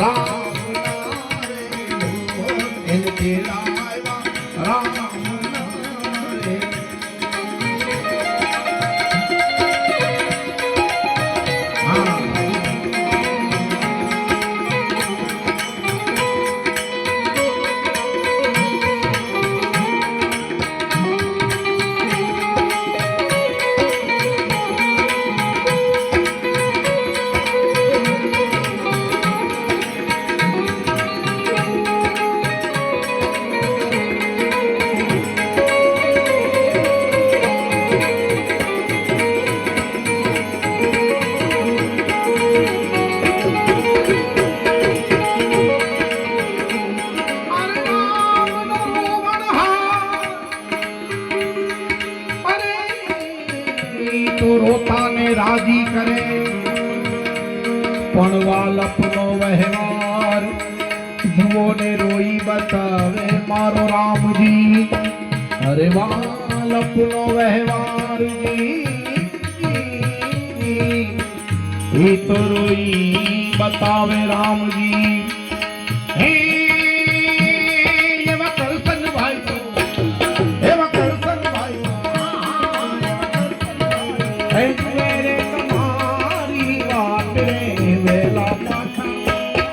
રામ નારે ભુવન તેરા રાજી કરે. પણ વાલપનો વહેવાર જુઓ ને રોઈ બતાવે મારો રામજી. અરે વાલપનો વહેવાર એ તો રોઈ બતાવે રામજી. હે